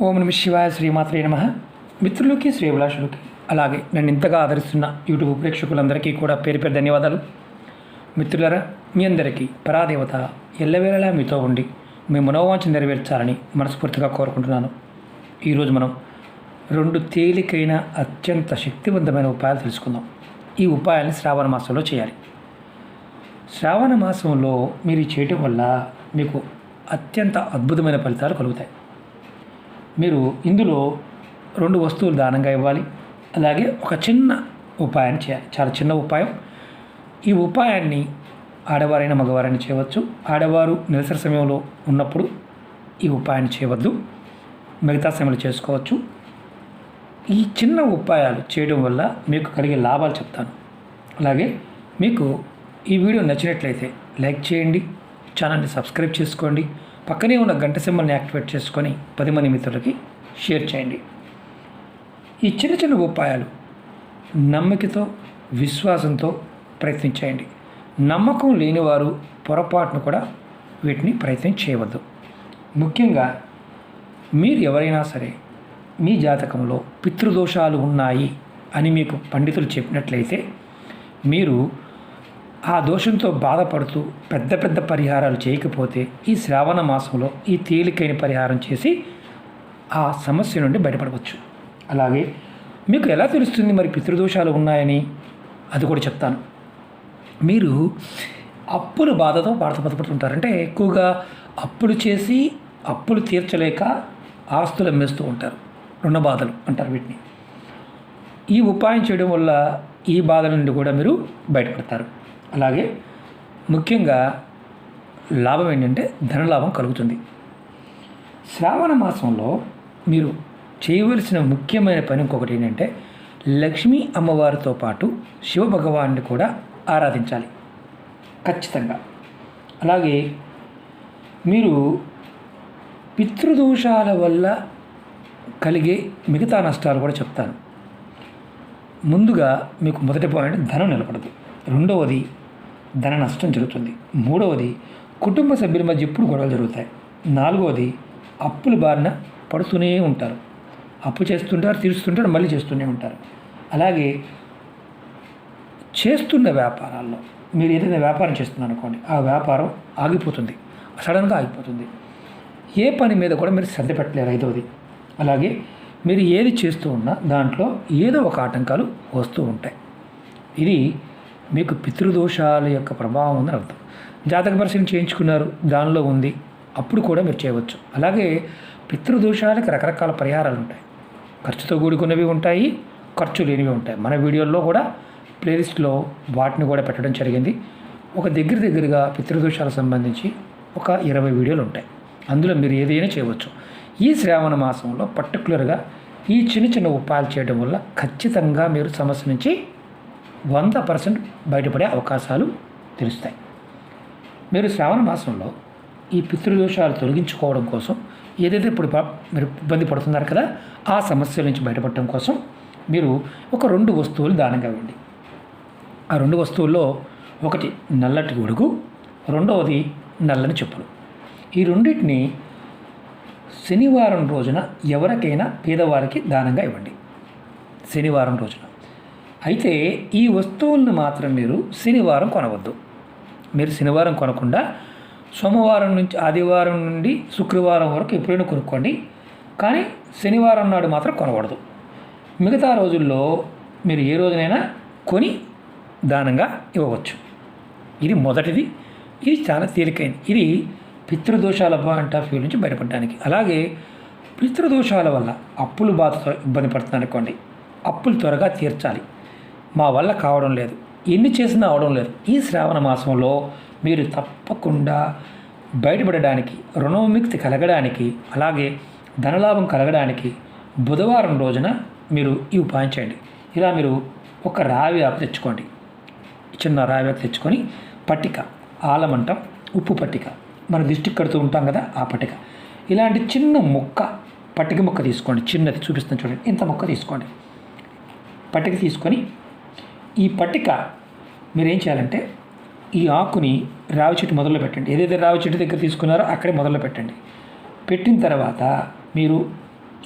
ఓం నమ శివాయ శ్రీమాత్రే నమ. మిత్రులకి శ్రీభిలాషులకి అలాగే నన్ను ఇంతగా ఆదరిస్తున్న యూట్యూబ్ ప్రేక్షకులందరికీ కూడా పేరు పేరు ధన్యవాదాలు. మిత్రులరా మీ అందరికీ పరాదేవత ఎల్లవేళలా మీతో ఉండి మీ మనోవాంఛ నెరవేర్చాలని మనస్ఫూర్తిగా కోరుకుంటున్నాను. ఈరోజు మనం రెండు తేలికైన అత్యంత శక్తివంతమైన ఉపాయాలు తెలుసుకుందాం. ఈ ఉపాయాన్ని శ్రావణ మాసంలో చేయాలి. శ్రావణ మాసంలో మీరు చేయటం వల్ల మీకు అత్యంత అద్భుతమైన ఫలితాలు కలుగుతాయి. మీరు ఇందులో రెండు వస్తువులు దానంగా ఇవ్వాలి. అలాగే ఒక చిన్న ఉపాయాన్ని చేయాలి. చాలా చిన్న ఉపాయం. ఈ ఉపాయాన్ని ఆడవారైన మగవారైనా చేయవచ్చు. ఆడవారు నిరసన సమయంలో ఉన్నప్పుడు ఈ ఉపాయాన్ని చేయవద్దు. మిగతా సమయంలో చేసుకోవచ్చు. ఈ చిన్న ఉపాయాలు చేయడం వల్ల మీకు కలిగే లాభాలు చెప్తాను. అలాగే మీకు ఈ వీడియో నచ్చినట్లయితే లైక్ చేయండి. ఛానల్ని సబ్స్క్రైబ్ చేసుకోండి. పక్కనే ఉన్న గంట సింబల్ని యాక్టివేట్ చేసుకొని పది మంది మిత్రులకి షేర్ చేయండి. ఈ చిన్న చిన్న ఉపాయాలు నమ్మకతో విశ్వాసంతో ప్రయత్నించేయండి నమ్మకం లేనివారు పొరపాటును కూడా వీటిని ప్రయత్నం చేయవద్దు. ముఖ్యంగా మీరు ఎవరైనా సరే మీ జాతకంలో పితృదోషాలు ఉన్నాయి అని మీకు పండితులు చెప్పినట్లయితే మీరు ఆ దోషంతో బాధపడుతూ పెద్ద పెద్ద పరిహారాలు చేయకపోతే ఈ శ్రావణ మాసంలో ఈ తేలికైన పరిహారం చేసి ఆ సమస్య నుండి బయటపడవచ్చు. అలాగే మీకు ఎలా తెలుస్తుంది మరి పితృదోషాలు ఉన్నాయని? అది కూడా చెప్తాను. మీరు అప్పుల బాధతో బాధపడుతుంటారు అంటే ఎక్కువగా అప్పులు చేసి అప్పులు తీర్చలేక ఆస్తులు అమ్మేస్తూ ఉంటారు. రుణ బాధలు అంటారు వీటిని. ఈ ఉపాయం చేయడం వల్ల ఈ బాధ నుండి కూడా మీరు బయటపడతారు. అలాగే ముఖ్యంగా లాభం ఏంటంటే ధనలాభం కలుగుతుంది. శ్రావణ మాసంలో మీరు చేయవలసిన ముఖ్యమైన పని ఇంకొకటి ఏంటంటే లక్ష్మీ అమ్మవారితో పాటు శివభగవాన్ని కూడా ఆరాధించాలి. ఖచ్చితంగా. అలాగే మీరు పితృదోషాల వల్ల కలిగే మిగతా నష్టాలు కూడా చెప్తాను. ముందుగా మీకు మొదటి పాయింట్ ధనం నిలబడదు. రెండవది ధన నష్టం జరుగుతుంది. మూడవది కుటుంబ సభ్యుల మధ్య ఎప్పుడు గొడవలు జరుగుతాయి. నాలుగవది అప్పుల బారిన పడుతూనే ఉంటారు. అప్పు చేస్తుంటారు తీరుస్తుంటారు మళ్ళీ చేస్తూనే ఉంటారు. అలాగే చేస్తున్న వ్యాపారాల్లో మీరు ఏదైనా వ్యాపారం చేస్తున్నారు అనుకోండి ఆ వ్యాపారం ఆగిపోతుంది సడన్గా ఆగిపోతుంది. ఏ పని మీద కూడా మీరు శ్రద్ధ పెట్టలేరు ఐదవది. అలాగే మీరు ఏది చేస్తూ ఉన్నా దాంట్లో ఏదో ఒక ఆటంకాలు వస్తూ ఉంటాయి. ఇది మీకు పితృదోషాల యొక్క ప్రభావం ఉందని అర్థం. జాతక పరిశీలన చేయించుకున్నారు దానిలో ఉంది. అప్పుడు కూడా మీరు చేయవచ్చు. అలాగే పితృదోషాలకు రకరకాల పరిహారాలు ఉంటాయి. ఖర్చుతో కూడుకున్నవి ఉంటాయి ఖర్చు లేనివి ఉంటాయి. మన వీడియోల్లో కూడా ప్లేలిస్ట్లో వాటిని కూడా పెట్టడం జరిగింది. ఒక దగ్గర దగ్గరగా పితృదోషాలకు సంబంధించి ఒక ఇరవై వీడియోలు ఉంటాయి. అందులో మీరు ఏదైనా చేయవచ్చు. ఈ శ్రావణ మాసంలో పర్టికులర్గా ఈ చిన్న చిన్న ఉపాయాలు చేయడం వల్ల ఖచ్చితంగా మీరు సమస్య నుంచి వంద పర్సెంట్ బయటపడే అవకాశాలు తెలుస్తాయి. మీరు శ్రావణ మాసంలో ఈ పితృదోషాలు తొలగించుకోవడం కోసం ఏదైతే ఇప్పుడు మీరు ఇబ్బంది పడుతున్నారు కదా ఆ సమస్యల నుంచి బయటపడటం కోసం మీరు ఒక రెండు వస్తువులు దానంగా ఇవ్వండి. ఆ రెండు వస్తువుల్లో ఒకటి నల్లటి గొడుగు రెండవది నల్లని చెప్పులు. ఈ రెండింటిని శనివారం రోజున ఎవరికైనా పేదవారికి దానంగా ఇవ్వండి. శనివారం రోజున. అయితే ఈ వస్తువులను మాత్రం మీరు శనివారం కొనవద్దు. మీరు శనివారం కొనకుండా సోమవారం నుంచి ఆదివారం నుండి శుక్రవారం వరకు ఎప్పుడైనా కొనుక్కోండి. కానీ శనివారం నాడు మాత్రం కొనకూడదు. మిగతా రోజుల్లో మీరు ఏ రోజునైనా కొని దానంగా ఇవ్వవచ్చు. ఇది మొదటిది. ఇది చాలా తేలికైనది. ఇది పితృదోషాల పాయింట్ ఆఫ్ వ్యూ నుంచి బయటపడడానికి. అలాగే పితృదోషాల వల్ల అప్పులు బాధతో ఇబ్బంది పడుతుంది అనుకోండి. అప్పులు త్వరగా తీర్చాలి. మా వల్ల కావడం లేదు. ఎన్ని చేసినా అవడం లేదు. ఈ శ్రావణ మాసంలో మీరు తప్పకుండా బయటపడడానికి రుణవిముక్తి కలగడానికి అలాగే ధనలాభం కలగడానికి బుధవారం రోజున మీరు ఈ ఉపాయం చేయండి. ఇలా మీరు ఒక రావి ఆకు తెచ్చుకోండి. చిన్న రావి ఆకు తెచ్చుకొని పట్టిక ఆలమంటం ఉప్పు పట్టిక. మన దిష్టికి కడుతూ ఉంటాం కదా ఆ పట్టిక. ఇలాంటి చిన్న ముక్క పట్టిక ముక్క తీసుకోండి. చిన్నది చూపిస్తాను చూడండి. ఇంత ముక్క తీసుకోండి. పట్టిక తీసుకొని ఈ పట్టిక మీరు ఏం చేయాలంటే ఈ ఆకుని రావి చెట్టు మొదలు పెట్టండి. ఏదైతే రావి చెట్టు దగ్గర తీసుకున్నారో అక్కడే మొదలు పెట్టండి. పెట్టిన తర్వాత మీరు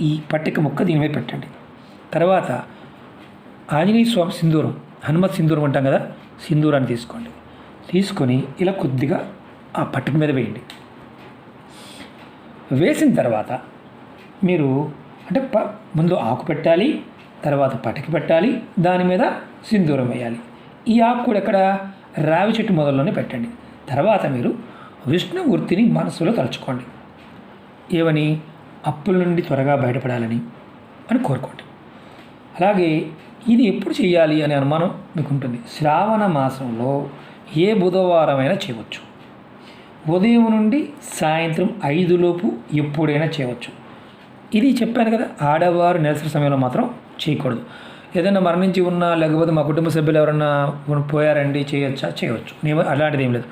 ఈ పట్టిక ముక్క దీని మీద పెట్టండి. తర్వాత ఆంజనేయ స్వామి సింధూరం హనుమత్ సింధూరం అంటాం కదా సింధూరాన్ని తీసుకోండి. తీసుకొని ఇలా కొద్దిగా ఆ పట్టిక మీద వేయండి. వేసిన తర్వాత మీరు అంటే ప ముందు ఆకు పెట్టాలి తర్వాత పటిక పెట్టాలి. దాని మీద సింధూరం వేయాలి. ఈ ఆకు కూడా ఎక్కడ? రావి చెట్టు మొదల్లోనే పెట్టండి. తర్వాత మీరు విష్ణుమూర్తిని మనసులో తలుచుకోండి. ఏమని? అప్పుల నుండి త్వరగా బయటపడాలని అని కోరుకోండి. అలాగే ఇది ఎప్పుడు చేయాలి అనే అనుమానం మీకు ఉంటుంది శ్రావణ మాసంలో ఏ బుధవారమైనా చేయవచ్చు. ఉదయం నుండి సాయంత్రం ఐదులోపు ఎప్పుడైనా చేయవచ్చు. ఇది చెప్పాను కదా ఆడవారు నెలసరి సమయంలో మాత్రం చేయకూడదు. ఏదైనా మరణించి ఉన్నా లేకపోతే మా కుటుంబ సభ్యులు ఎవరన్నా పోయారండి చేయొచ్చా? చేయవచ్చు. నేను అలాంటిది ఏం లేదు.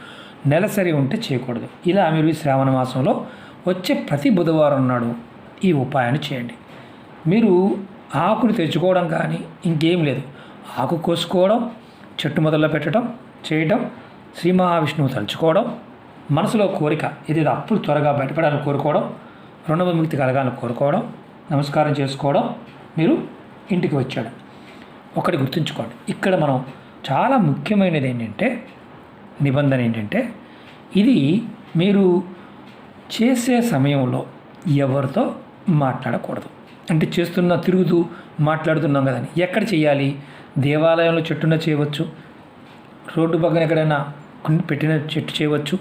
నెలసరి ఉంటే చేయకూడదు. ఇలా మీరు ఈ శ్రావణ మాసంలో వచ్చే ప్రతి బుధవారం నాడు ఈ ఉపాయాన్ని చేయండి. మీరు ఆకుని తెచ్చుకోవడం కానీ ఇంకేం లేదు. ఆకు కోసుకోవడం చెట్టు మొదల్లో పెట్టడం చేయడం శ్రీ మహావిష్ణువు తలుచుకోవడం మనసులో కోరిక ఇది అప్పులు త్వరగా బయటపడాలని కోరుకోవడం రుణ విముక్తి కలగాలని కోరుకోవడం నమస్కారం చేసుకోవడం మీరు ఇంటికి వచ్చాడు. ఒకటి గుర్తుంచుకోండి. ఇక్కడ మనం చాలా ముఖ్యమైనది ఏంటంటే నిబంధన ఏంటంటే ఇది మీరు చేసే సమయంలో ఎవరితో మాట్లాడకూడదు. అంటే చేస్తున్న తిరుగుతూ మాట్లాడుతున్నాం కదండి. ఎక్కడ చేయాలి? దేవాలయంలో చెట్టున చేయవచ్చు. రోడ్డు పక్కన ఎక్కడైనా పెట్టిన చెట్టు చేయవచ్చు.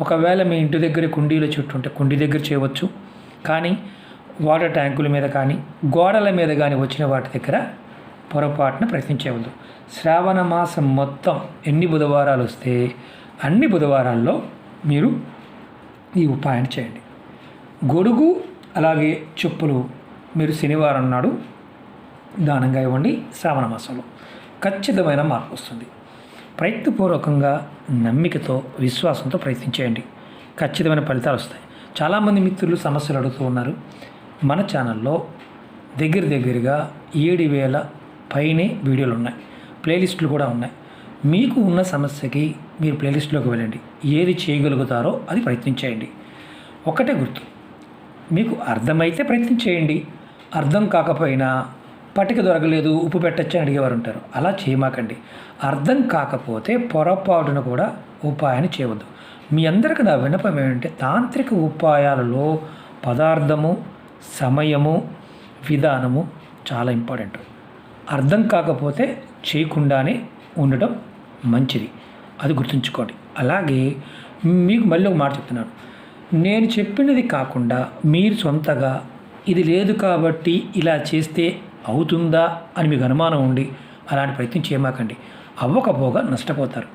ఒకవేళ మీ ఇంటి దగ్గర కుండీలో చెట్టు ఉంటే కుండీ దగ్గర చేయవచ్చు. కానీ వాటర్ ట్యాంకుల మీద కానీ గోడల మీద కానీ వచ్చిన వాటి దగ్గర పొరపాటున ప్రయత్నించవద్దు. శ్రావణ మాసం మొత్తం ఎన్ని బుధవారాలు వస్తే అన్ని బుధవారాల్లో మీరు ఈ ఉపాయాన్ని చేయండి. గొడుగు అలాగే చెప్పులు మీరు శనివారం నాడు దానంగా ఇవ్వండి శ్రావణ మాసంలో. ఖచ్చితమైన మార్పు వస్తుంది. ప్రయత్నపూర్వకంగా నమ్మికతో విశ్వాసంతో ప్రయత్నించేయండి. ఖచ్చితమైన ఫలితాలు వస్తాయి. చాలామంది మిత్రులు సమస్యలు అడుగుతూ ఉన్నారు. మన ఛానల్లో దగ్గర దగ్గరగా ఏడు వేల పైనే వీడియోలు ఉన్నాయి. ప్లేలిస్టులు కూడా ఉన్నాయి. మీకు ఉన్న సమస్యకి మీరు ప్లేలిస్ట్లోకి వెళ్ళండి. ఏది చేయగలుగుతారో అది ప్రయత్నించేయండి. ఒకటే గుర్తు. మీకు అర్థమైతే ప్రయత్నం చేయండి అర్థం కాకపోయినా పటిక దొరకలేదు ఉప్పు పెట్టచ్చు అని అడిగేవారు ఉంటారు. అలా చేయమాకండి. అర్థం కాకపోతే పొరపాటున కూడా ఉపాయాన్ని చేయవద్దు. మీ అందరికీ నా విన్నపం ఏంటంటే తాంత్రిక ఉపాయాలలో పదార్థము సమయము విధానము చాలా ఇంపార్టెంట్. అర్థం కాకపోతే చేయకుండానే ఉండడం మంచిది. అది గుర్తుంచుకోండి. అలాగే మీకు మళ్ళీ ఒక మాట చెప్తున్నాను. నేను చెప్పినది కాకుండా మీరు సొంతగా ఇది లేదు కాబట్టి ఇలా చేస్తే అవుతుందా అని మీకు అనుమానం ఉండి అలాంటి ప్రయత్నం చేయమాకండి. అవ్వకపోగా నష్టపోతారు.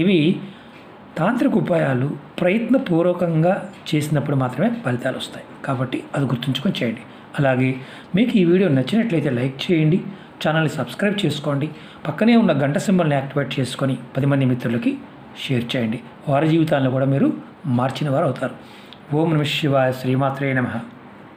ఇవి తాంత్రిక ఉపాయాలు ప్రయత్నపూర్వకంగా చేసినప్పుడు మాత్రమే ఫలితాలు వస్తాయి. కాబట్టి అది గుర్తుంచుకొని చేయండి. అలాగే మీకు ఈ వీడియో నచ్చినట్లయితే లైక్ చేయండి ఛానల్ని సబ్స్క్రైబ్ చేసుకోండి పక్కనే ఉన్న గంట సింబల్ని యాక్టివేట్ చేసుకొని పది మంది మిత్రులకి షేర్ చేయండి. వారి జీవితాలను కూడా మీరు మార్చిన వారు అవుతారు ఓం నమ శివాయ శ్రీమాత్రే నమః.